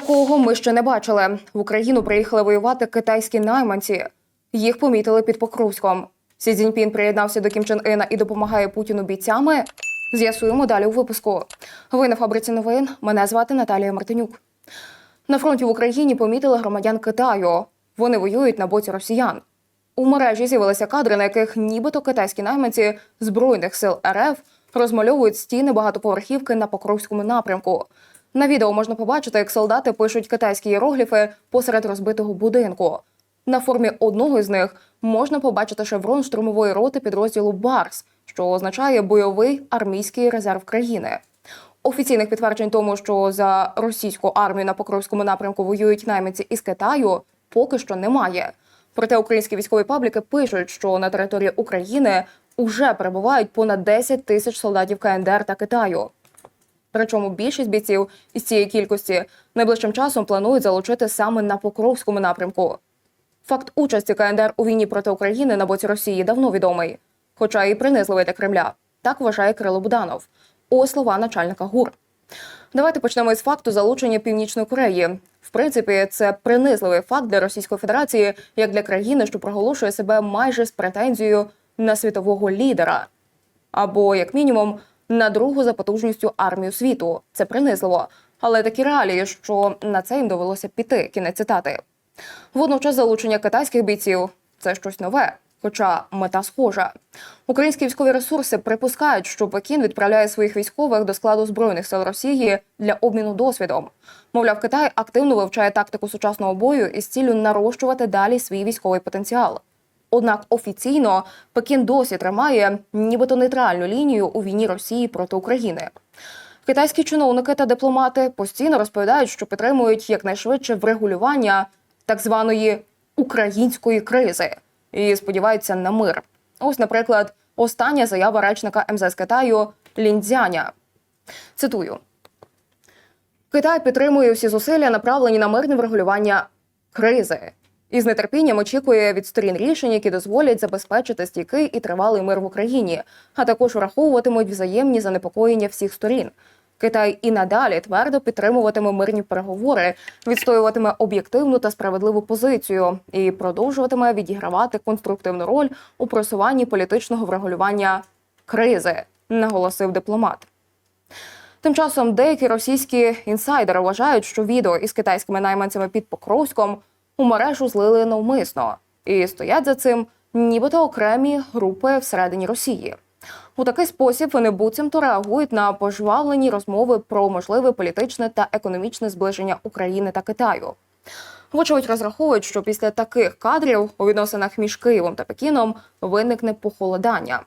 Такого ми ще не бачили. В Україну приїхали воювати китайські найманці. Їх помітили під Покровськом. Сі Цзіньпін приєднався до Кім Чен Ина і допомагає Путіну бійцями. З'ясуємо далі у випуску. Ви на фабриці новин. Мене звати Наталія Мартинюк. На фронті в Україні помітили громадян Китаю. Вони воюють на боці росіян. У мережі з'явилися кадри, на яких нібито китайські найманці збройних сил РФ розмальовують стіни багатоповерхівки на Покровському напрямку. На відео можна побачити, як солдати пишуть китайські іерогліфи посеред розбитого будинку. На формі одного з них можна побачити шеврон штурмової роти підрозділу Барс, що означає бойовий армійський резерв країни. Офіційних підтверджень тому, що за російську армію на Покровському напрямку воюють найманці із Китаю, поки що немає. Проте українські військові пабліки пишуть, що на території України уже перебувають понад 10 тисяч солдатів КНДР та Китаю. Причому більшість бійців із цієї кількості найближчим часом планують залучити саме на Покровському напрямку. Факт участі КНДР у війні проти України на боці Росії давно відомий, хоча і принизливий для Кремля. Так вважає Кирило Буданов. Ось слова начальника ГУР. Давайте почнемо із факту залучення Північної Кореї. В принципі, це принизливий факт для Російської Федерації як для країни, що проголошує себе майже з претензією на світового лідера, або як мінімум на другу за потужністю армію світу. Це принизливо. Але такі реалії, що на це їм довелося піти. Кінець цитати. Водночас залучення китайських бійців це щось нове. Хоча мета схожа, українські військові ресурси припускають, що Пекін відправляє своїх військових до складу збройних сил Росії для обміну досвідом. Мовляв, Китай активно вивчає тактику сучасного бою із ціллю нарощувати далі свій військовий потенціал. Однак офіційно Пекін досі тримає нібито нейтральну лінію у війні Росії проти України. Китайські чиновники та дипломати постійно розповідають, що підтримують якнайшвидше врегулювання так званої української кризи і сподіваються на мир. Ось, наприклад, остання заява речника МЗС Китаю Ліндзяня. Цитую: Китай підтримує всі зусилля, направлені на мирне врегулювання кризи. І з нетерпінням очікує від сторін рішень, які дозволять забезпечити стійкий і тривалий мир в Україні, а також враховуватимуть взаємні занепокоєння всіх сторін. Китай і надалі твердо підтримуватиме мирні переговори, відстоюватиме об'єктивну та справедливу позицію і продовжуватиме відігравати конструктивну роль у просуванні політичного врегулювання кризи, наголосив дипломат. Тим часом деякі російські інсайдери вважають, що відео із китайськими найманцями під Покровськом у мережу злили навмисно і стоять за цим нібито окремі групи всередині Росії. У такий спосіб вони буцімто реагують на пожвавлені розмови про можливе політичне та економічне зближення України та Китаю. Вочевидь розраховують, що після таких кадрів у відносинах між Києвом та Пекіном виникне похолодання.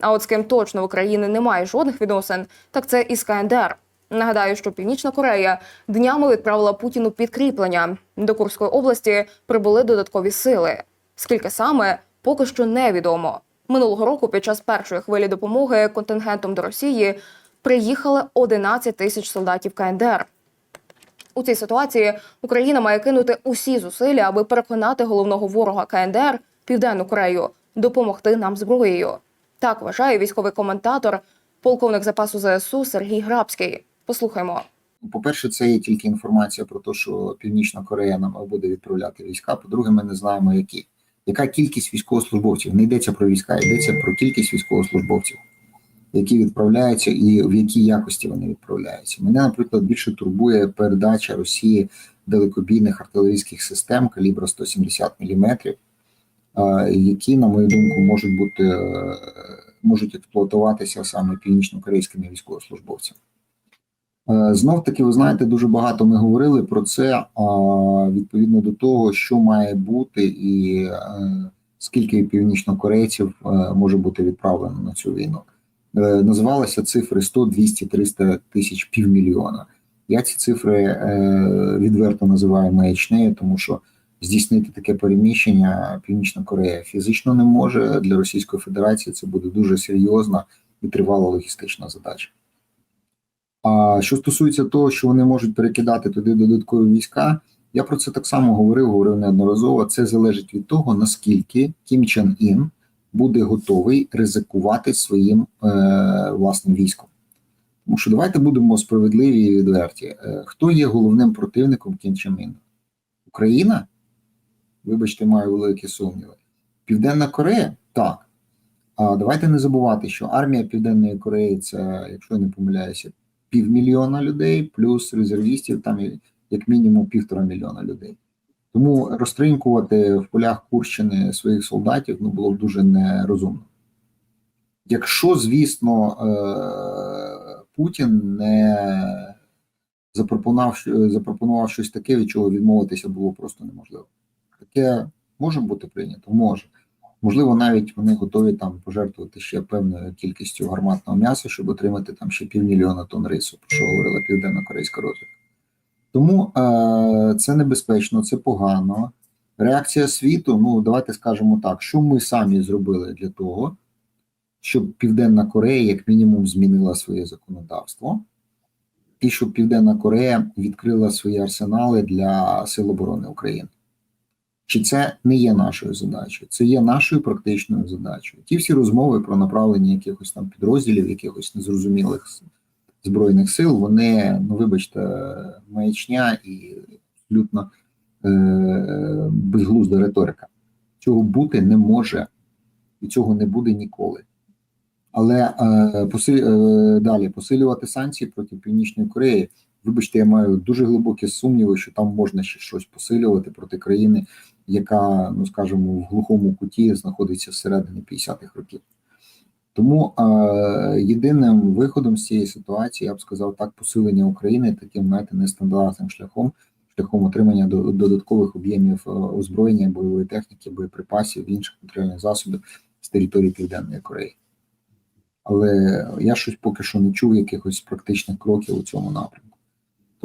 А от з ким точно в Україні немає жодних відносин, так це із КНДР. Нагадаю, що Північна Корея днями відправила Путіну підкріплення. До Курської області прибули додаткові сили. Скільки саме поки що невідомо. Минулого року під час першої хвилі допомоги контингентом до Росії приїхали 11 тисяч солдатів КНДР. У цій ситуації Україна має кинути усі зусилля, аби переконати головного ворога КНДР Південну Корею допомогти нам зброєю. Так вважає військовий коментатор, полковник запасу ЗСУ Сергій Грабський. Послухаймо. По-перше, це є тільки інформація про те, що Північна Корея нам буде відправляти війська. По-друге, ми не знаємо, які. Яка кількість військовослужбовців? Не йдеться про війська, йдеться про кількість військовослужбовців, які відправляються і в якій якості вони відправляються. Мене, наприклад, більше турбує передача Росії далекобійних артилерійських систем калібру 170 мм, які, на мою думку, можуть бути е, можуть експлуатуватися саме північно-корейськими військовослужбовцями. Знов таки, ви знаєте, дуже багато ми говорили про це відповідно до того, що має бути, і е, скільки північнокорейців е, може бути відправлено на цю війну. Е, називалися цифри 100, 200, 300 тисяч півмільйона. Я ці цифри відверто називаю маячнею, тому що здійснити таке переміщення Північна Корея фізично не може для Російської Федерації. Це буде дуже серйозна і тривала логістична задача. Що стосується того, що вони можуть перекидати туди додаткові війська, я про це так само говорив, говорив неодноразово. Це залежить від того, наскільки Кім Чен Ін буде готовий ризикувати своїм е, власним військом. Тому що давайте будемо справедливі і відверті. Е, Хто є головним противником Кім Чен Іна? Україна? Вибачте, маю великі сумніви. Південна Корея? Так. А давайте не забувати, що армія Південної Кореї це, якщо я не помиляюся, півмільйона людей, плюс резервістів, там як мінімум півтора мільйона людей. Тому розтринькувати в полях Курщини своїх солдатів ну, було б дуже нерозумно. Якщо, звісно, е, Путін не запропонував, запропонував щось таке, від чого відмовитися було просто неможливо. Таке може бути прийнято? Може. Можливо, навіть вони готові там пожертвувати ще певною кількістю гарматного м'яса, щоб отримати там ще півмільйона тонн рису, про що говорила південно-корейська розвідка. Тому е, це небезпечно, це погано. Реакція світу, ну давайте скажемо так, що ми самі зробили для того, щоб Південна Корея, як мінімум, змінила своє законодавство, і щоб Південна Корея відкрила свої арсенали для Сил оборони України. Чи це не є нашою задачею? Це є нашою практичною задачею. Ті всі розмови про направлення якихось там підрозділів, якихось незрозумілих збройних сил, вони, ну вибачте, маячня і абсолютно е- безглузда риторика. Цього бути не може, і цього не буде ніколи. Але е, посиль, е, далі посилювати санкції проти Північної Кореї. Вибачте, я маю дуже глибокі сумніви, що там можна ще щось посилювати проти країни, яка, ну скажімо, в глухому куті знаходиться всередині 50-х років. Тому е, єдиним виходом з цієї ситуації, я б сказав так, посилення України таким, знаєте, нестандартним шляхом, шляхом отримання додаткових об'ємів е, озброєння, бойової техніки, боєприпасів, інших матеріальних засобів з території Південної Кореї. Але я щось поки що не чув якихось практичних кроків у цьому напрямку.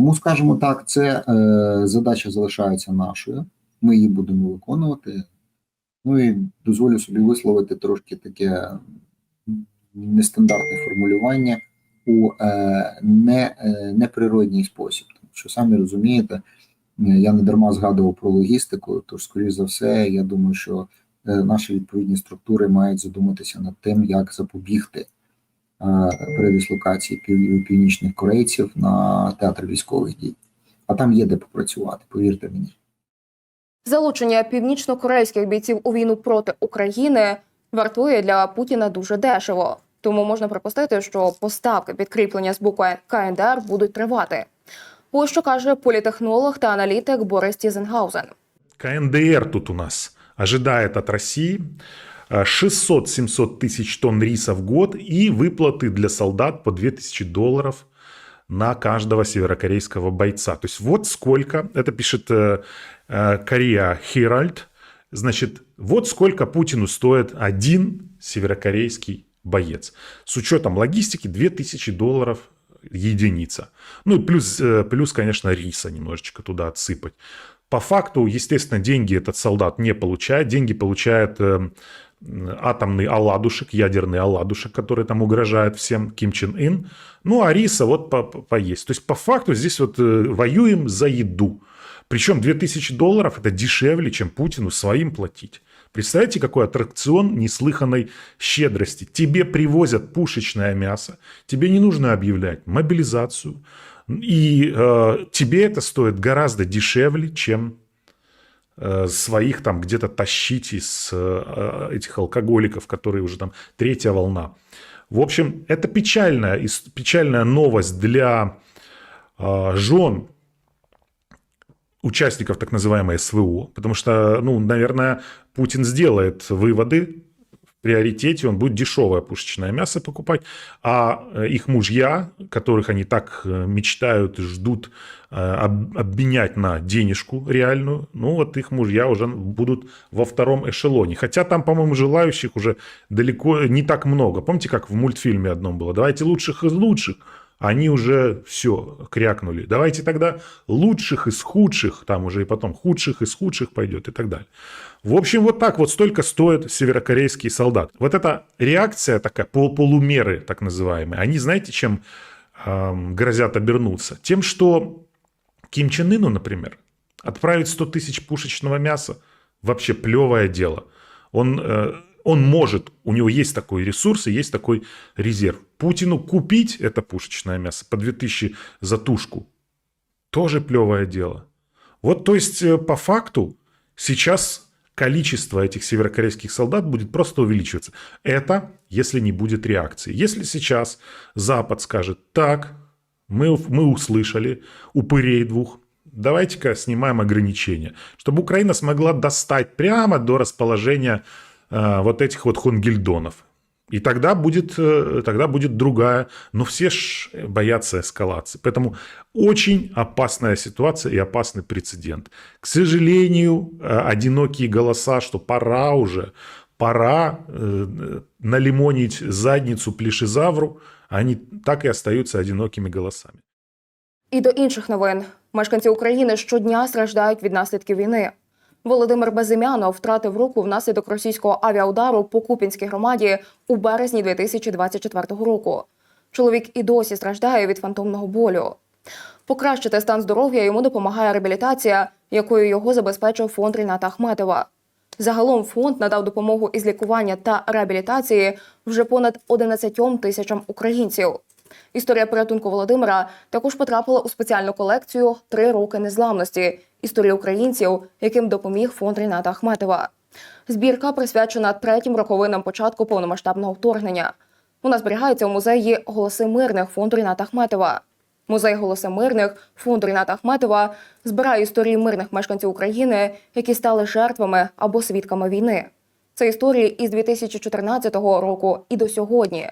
Тому, скажімо так, це е, задача залишається нашою. Ми її будемо виконувати. Ну і дозволю собі висловити трошки таке нестандартне формулювання у е, не, е, неприродній спосіб. Тому що самі розумієте, я не дарма згадував про логістику, тож, скоріш за все, я думаю, що е, наші відповідні структури мають задуматися над тим, як запобігти передислокації пів, північних корейців на театр військових дій. А там є де попрацювати, повірте мені. Залучення північно-корейських бійців у війну проти України вартує для Путіна дуже дешево. Тому можна припустити, що поставки підкріплення з боку КНДР будуть тривати. Ось що каже політехнолог та аналітик Борис Тізенгаузен. КНДР тут у нас ожидает от России э, 600-700 тысяч тонн риса в год и выплаты для солдат по 2000 долларов на каждого северокорейского бойца. То есть вот сколько, это пишет э, э, Корея Herald, значит, вот сколько Путину стоит один северокорейский боец. С учетом логистики 2000 долларов единица. Ну и плюс, э, плюс, конечно, риса немножечко туда отсыпать. По факту, естественно, деньги этот солдат не получает. Деньги получает э, м, атомный оладушек, ядерный оладушек, который там угрожает всем Ким Чен Ын. Ну, а риса вот по- по- поесть. То есть, по факту, здесь вот э, воюем за еду. Причем 2000 долларов это дешевле, чем Путину своим платить. Представляете, какой аттракцион неслыханной щедрости. Тебе привозят пушечное мясо, тебе не нужно объявлять мобилизацию, и э, тебе это стоит гораздо дешевле, чем своих там где-то тащить из э, этих алкоголиков, которые уже там третья волна. В общем, это печальная, печальная новость для э, жен участников так называемой СВО, потому что, ну, наверное, Путин сделает выводы приоритете, он будет дешевое пушечное мясо покупать, а э, их мужья, которых они так э, мечтают и ждут э, об- обменять на денежку реальную, ну вот их мужья уже будут во втором эшелоне. Хотя там, по-моему, желающих уже далеко не так много. Помните, как в мультфильме одном было? Давайте лучших из лучших. Они уже все крякнули. Давайте тогда лучших из худших, там уже и потом худших из худших пойдет и так далее. В общем, вот так вот столько стоит северокорейский солдат. Вот эта реакция такая, пол- полумеры так называемые, они знаете, чем эм, грозят обернуться? Тем, что Ким Чен Ыну, например, отправить 100 тысяч пушечного мяса вообще плевое дело. Он э, Он может, у него есть такой ресурс и есть такой резерв. Путину купить это пушечное мясо по 2000 за тушку тоже плевое дело. Вот, то есть, э, по факту, сейчас количество этих северокорейских солдат будет просто увеличиваться. Это если не будет реакции. Если сейчас Запад скажет, так, мы, мы услышали упырей двух, давайте-ка снимаем ограничения, чтобы Украина смогла достать прямо до расположения вот этих вот хунгельдонов. И тогда будет, э, тогда будет другая. Но все ж боятся эскалации. Поэтому очень опасная ситуация и опасный прецедент. К сожалению, э, одинокие голоса, что пора уже, пора э, налимонить задницу плешизавру, они так и остаются одинокими голосами. І до інших новин. Мешканці України щодня страждають від наслідків війни. Володимир Безім'янов втратив руку внаслідок російського авіаудару по Купінській громаді у березні 2024 року. Чоловік і досі страждає від фантомного болю. Покращити стан здоров'я йому допомагає реабілітація, якою його забезпечив фонд Ріната Ахметова. Загалом фонд надав допомогу із лікування та реабілітації вже понад 11 тисячам українців. Історія порятунку Володимира також потрапила у спеціальну колекцію Три роки незламності історії українців, яким допоміг фонд Ріната Ахметова. Збірка присвячена третім роковинам початку повномасштабного вторгнення. Вона зберігається у музеї Голоси мирних фонду Ріната Ахметова. Музей Голоси мирних фонду Ріната Ахметова збирає історії мирних мешканців України, які стали жертвами або свідками війни. Це історії із 2014 року і до сьогодні.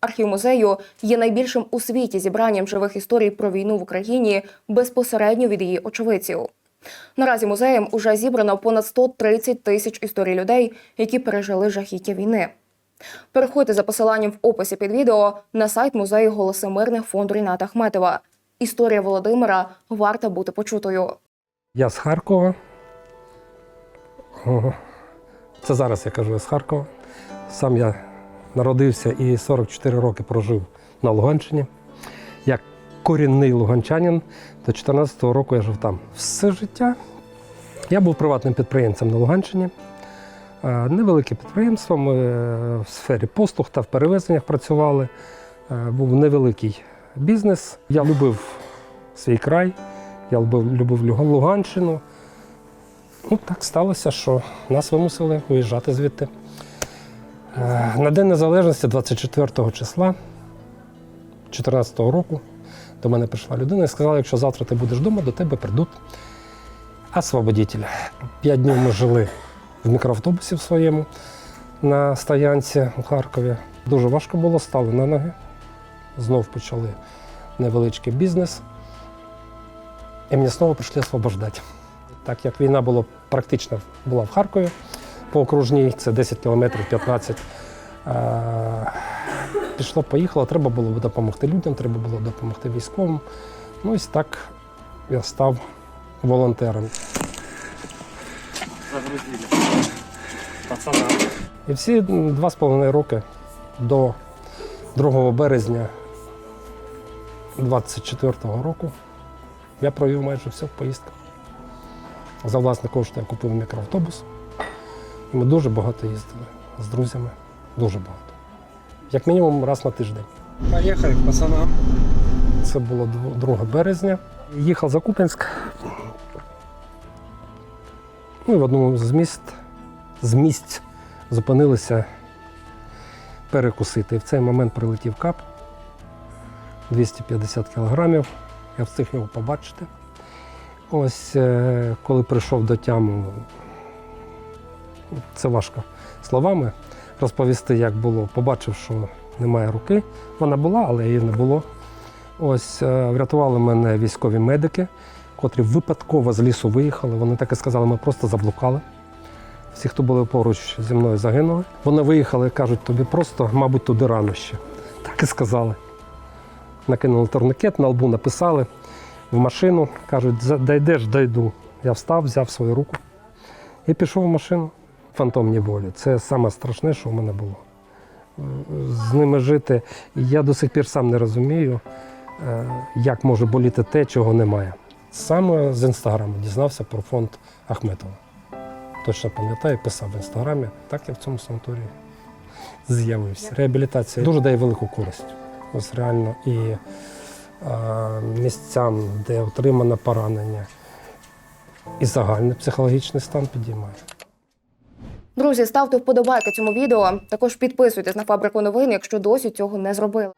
Архів музею є найбільшим у світі зібранням живих історій про війну в Україні безпосередньо від її очевидців. Наразі музеєм уже зібрано понад 130 тисяч історій людей, які пережили жахіття війни. Переходьте за посиланням в описі під відео на сайт музею Голоси мирних фонду Ріната Ахметова. Історія Володимира варта бути почутою. Я з Харкова. Це зараз я кажу я з Харкова. Сам я народився і 44 роки прожив на Луганщині. Як корінний луганчанин, до 2014 року я жив там. Все життя я був приватним підприємцем на Луганщині. Е, Невелике підприємство. Ми е, в сфері послуг та в перевезеннях працювали. Е, Був невеликий бізнес. Я любив свій край, я любив, любив Луганщину. Ну, так сталося, що нас вимусили виїжджати звідти. На День Незалежності, 24 числа 2014 року, до мене прийшла людина і сказала, якщо завтра ти будеш вдома, до тебе прийдуть освободителі. П'ять днів ми жили в мікроавтобусі в своєму на стоянці у Харкові. Дуже важко було, стали на ноги. Знов почали невеличкий бізнес. І мені знову прийшли освобождати. Так як війна була практично була в Харкові по окружній, це 10 кілометрів 15. Пішло, поїхало, треба було допомогти людям, треба було допомогти військовим. Ну, ось так я став волонтером. загрузили. Пацанам. І всі два з половиною роки до 2 березня 24-го року я провів майже все в поїздках. За власні кошти я купив мікроавтобус. І ми дуже багато їздили з друзями. Дуже багато. Як мінімум раз на тиждень. Поехали к пацанам. Це було 2 березня. Їхав за Куп'янськ. Ну, і в одному з міст, з місць зупинилися перекусити. І в цей момент прилетів кап 250 кілограмів. Я встиг його побачити. Ось е, коли прийшов до тяму, це важко словами розповісти, як було. Побачив, що немає руки. Вона була, але її не було. Ось е, врятували мене військові медики, котрі випадково з лісу виїхали. Вони так і сказали, ми просто заблукали. Всі, хто були поруч зі мною, загинули. Вони виїхали і кажуть, тобі просто, мабуть, туди рано ще. Так і сказали. Накинули турникет, на лбу написали в машину, кажуть, «За- дійдеш, дойду. Я встав, взяв свою руку і пішов в машину. Фантомні болі. Це саме страшне, що в мене було. З ними жити. І я до сих пір сам не розумію, е, як може боліти те, чого немає. Саме з інстаграму дізнався про фонд Ахметова. точно пам'ятаю, писав в інстаграмі. Так я в цьому санаторії з'явився. Реабілітація дуже дає велику користь. Ось реально і е, місцям, де отримано поранення, і загальний психологічний стан підіймає. Друзі, ставте вподобайки цьому відео. Також підписуйтесь на фабрику новин, якщо досі цього не зробили.